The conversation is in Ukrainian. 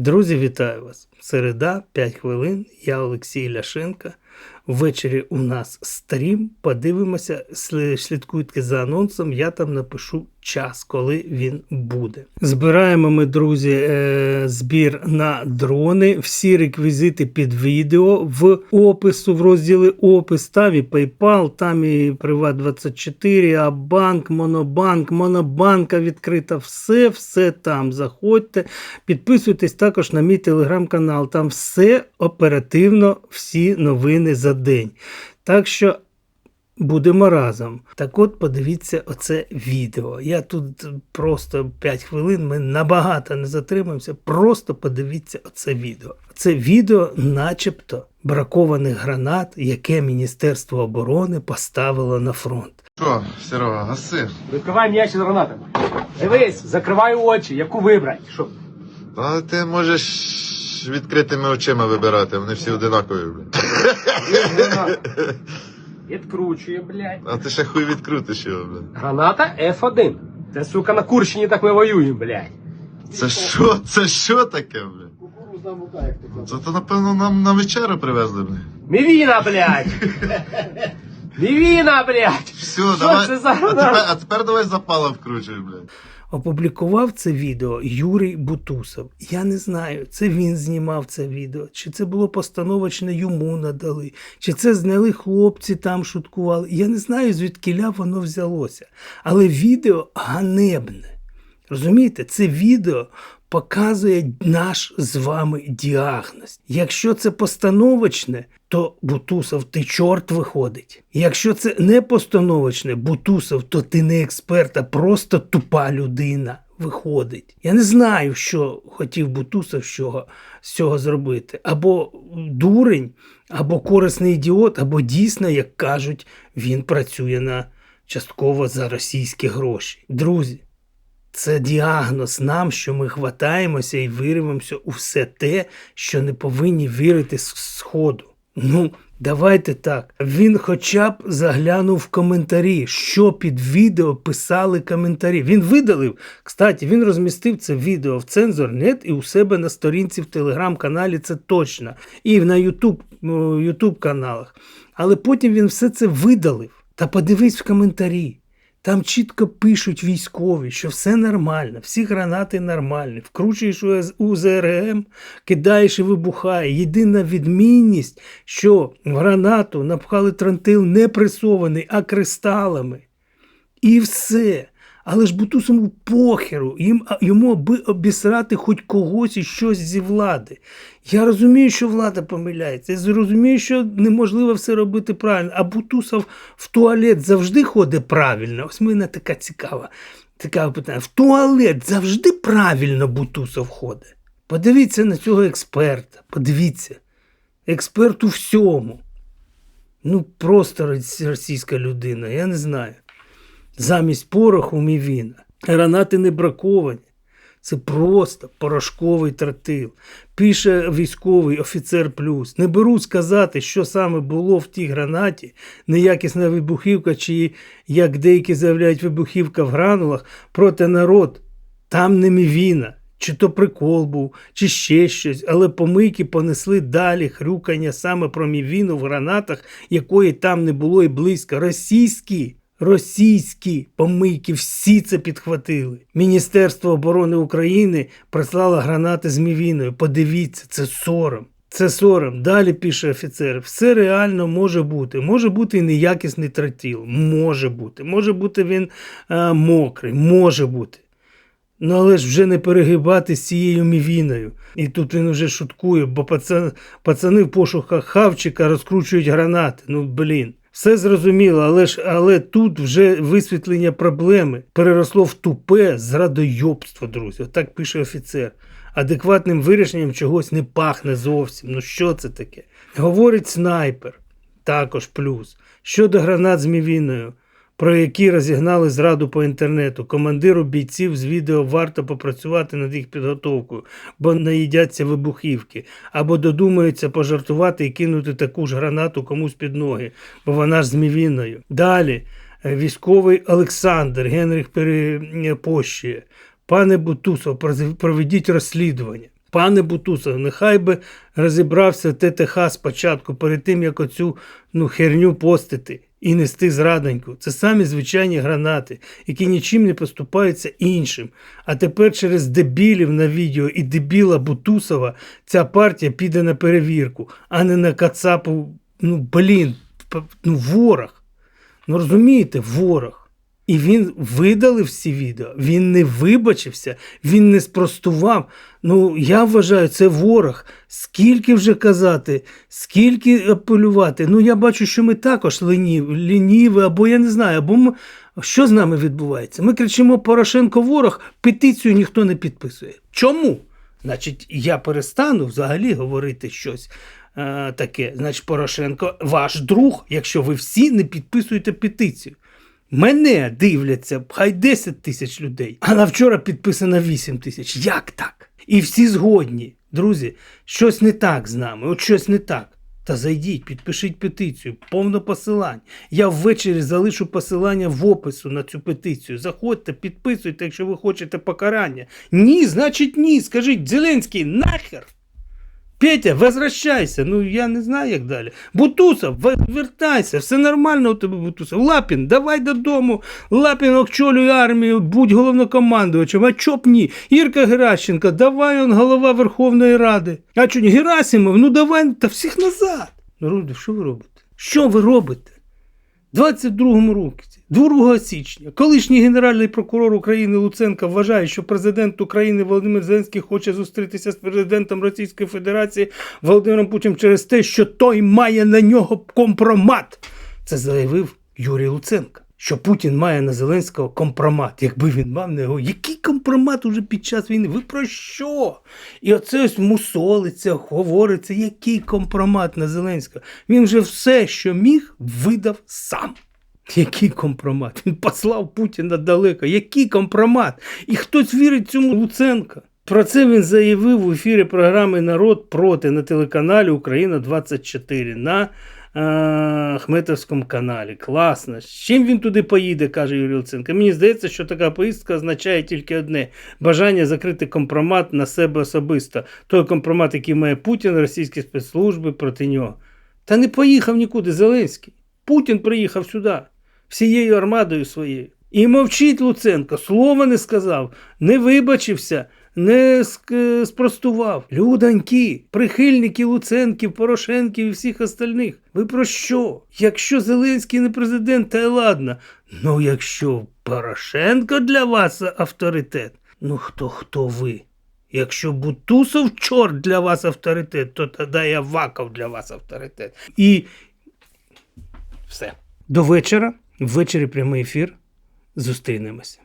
Друзі, вітаю вас! Середа, 5 хвилин. Я Олексій Ляшенка. Ввечері у нас стрім. Подивимося, слідкуйте за анонсом. Я там напишу час, коли він буде. Збираємо ми, друзі, е, збір на дрони. Всі реквізити під відео в опису, в розділі опис. Там і PayPal, там і Приват24, Абанк, Монобанк, Монобанка відкрита. Все, все там. Заходьте. Підписуйтесь також на мій телеграм-канал. Там все оперативно, всі новини за день. Так що будемо разом. Так от подивіться оце відео. Я тут просто 5 хвилин, ми набагато не затримаємося. Просто подивіться оце відео. Це відео, начебто, бракованих гранат, яке Міністерство оборони поставило на фронт. Що, Серега, гаси? Відкривай м'яч з гранатами. Дивись, закривай очі, яку вибрати. Що? Та ти можеш відкритими очима вибирати, вони всі одинакові, блядь. Відкручує, блядь. А ти ще хуй відкрутиш його, блядь. Граната F1. Це, сука, на Курщині так ми воюємо, блядь. Це що? Це що таке, блядь? Це то, напевно, нам на вечерю привезли, блядь. Мівіна, блядь. Мівіна, блядь. Все, Що давай. це за а, тепер, а тепер давай запала вкручуй, блядь. Опублікував це відео Юрій Бутусов. Я не знаю, це він знімав це відео, чи це було постановочне йому надали, чи це зняли хлопці там шуткували. Я не знаю, звідкіля воно взялося. Але відео ганебне. Розумієте, це відео показує наш з вами діагноз. Якщо це постановочне, то Бутусов ти чорт виходить. Якщо це не постановочне, Бутусов, то ти не експерт, а просто тупа людина виходить. Я не знаю, що хотів Бутусов з цього, зробити. Або дурень, або корисний ідіот, або дійсно, як кажуть, він працює на частково за російські гроші. Друзі, це діагноз нам, що ми хватаємося і вириваємося у все те, що не повинні вірити з сходу. Ну, давайте так. Він хоча б заглянув в коментарі, що під відео писали коментарі. Він видалив. Кстати, він розмістив це відео в цензор.нет і у себе на сторінці в телеграм-каналі це точно. І на Ютуб каналах. Але потім він все це видалив. Та подивись в коментарі. Там чітко пишуть військові, що все нормально, всі гранати нормальні. Вкручуєш УЗ- УЗРМ, кидаєш і вибухає. Єдина відмінність, що в гранату напхали трантил не пресований, а кристалами. І все. Але ж Бутусому похеру, їм, йому аби обісрати хоч когось і щось зі влади. Я розумію, що влада помиляється. Я розумію, що неможливо все робити правильно. А Бутусов в туалет завжди ходить правильно. Ось мене така цікава. Цікаве питання. В туалет завжди правильно Бутусов ходить. Подивіться на цього експерта. Подивіться. Експерт у всьому. Ну, просто російська людина, я не знаю. Замість пороху мівіна. Гранати не браковані. Це просто порошковий тротил. Пише військовий офіцер плюс. Не беру сказати, що саме було в тій гранаті, неякісна вибухівка, чи, як деякі заявляють, вибухівка в гранулах, проти народ. Там не мівіна. Чи то прикол був, чи ще щось, але помийки понесли далі хрюкання саме про мівіну в гранатах, якої там не було і близько. Російські, російські помийки всі це підхватили. Міністерство оборони України прислало гранати з мівіною. Подивіться, це сором. Це сором. Далі пише офіцер. Все реально може бути. Може бути і неякісний тротіл. Може бути. Може бути він е, мокрий. Може бути. Ну, але ж вже не перегибати з цією мівіною. І тут він вже шуткує, бо пацан, пацани в пошуках хавчика розкручують гранати. Ну, блін. Все зрозуміло, але ж але тут вже висвітлення проблеми переросло в тупе зрадойобство, друзі. Отак пише офіцер. Адекватним вирішенням чогось не пахне зовсім. Ну що це таке? Говорить снайпер. Також плюс. Щодо гранат з мівіною про які розігнали зраду по інтернету. Командиру бійців з відео варто попрацювати над їх підготовкою, бо наїдяться вибухівки, або додумаються пожартувати і кинути таку ж гранату комусь під ноги, бо вона ж з мівіною. Далі е, військовий Олександр Генрих перепощує. Пане Бутусов, проведіть розслідування. Пане Бутусов, нехай би розібрався ТТХ спочатку, перед тим, як оцю ну, херню постити і нести зрадоньку. Це самі звичайні гранати, які нічим не поступаються іншим. А тепер через дебілів на відео і дебіла Бутусова ця партія піде на перевірку, а не на Кацапу. Ну, блін, ну, ворог. Ну розумієте, ворог. І він видалив всі відео, він не вибачився, він не спростував. Ну, я вважаю, це ворог. Скільки вже казати, скільки апелювати. Ну, я бачу, що ми також лінів, лініві, або я не знаю, або ми... що з нами відбувається? Ми кричимо Порошенко ворог, петицію ніхто не підписує. Чому? Значить, я перестану взагалі говорити щось е, таке. Значить, Порошенко ваш друг, якщо ви всі не підписуєте петицію. Мене дивляться хай 10 тисяч людей, а на вчора підписано 8 тисяч. Як так? І всі згодні. Друзі, щось не так з нами, от щось не так. Та зайдіть, підпишіть петицію, повно посилань. Я ввечері залишу посилання в опису на цю петицію. Заходьте, підписуйте, якщо ви хочете покарання. Ні, значить ні. Скажіть, Зеленський, нахер. Петя, возвращайся. Ну я не знаю, як далі. Бутусов, вертайся, все нормально у тебе, Бутусов. Лапін, давай додому. Лапін очолюй армію, будь головнокомандувачем. А чо б ні? Ірка Геращенко, давай он голова Верховної Ради. А чо? Герасимов, ну давай, та всіх назад. Ну, люди, що ви робите? Що ви робите? 22-му році, 2 січня, колишній генеральний прокурор України Луценко вважає, що президент України Володимир Зеленський хоче зустрітися з президентом Російської Федерації Володимиром Путіним через те, що той має на нього компромат. Це заявив Юрій Луценко. Що Путін має на Зеленського компромат. Якби він мав на його, який компромат уже під час війни? Ви про що? І оце ось мусолиться, говориться, який компромат на Зеленського. Він вже все, що міг, видав сам. Який компромат? Він послав Путіна далеко. Який компромат? І хтось вірить цьому Луценка. Про це він заявив в ефірі програми Народ проти на телеканалі Україна 24 на е, Ахметовському каналі. Класно. З чим він туди поїде, каже Юрій Луценко. Мені здається, що така поїздка означає тільки одне: бажання закрити компромат на себе особисто. Той компромат, який має Путін, російські спецслужби проти нього. Та не поїхав нікуди Зеленський. Путін приїхав сюди всією армадою своєю. І мовчить Луценко, слова не сказав, не вибачився, не спростував. Людоньки, прихильники Луценків, Порошенків і всіх остальних. Ви про що? Якщо Зеленський не президент, та й ладно. Ну якщо Порошенко для вас авторитет, ну хто хто ви? Якщо Бутусов чорт для вас авторитет, то тоді я Ваков для вас авторитет. І все. До вечора, ввечері прямий ефір. Зустрінемося.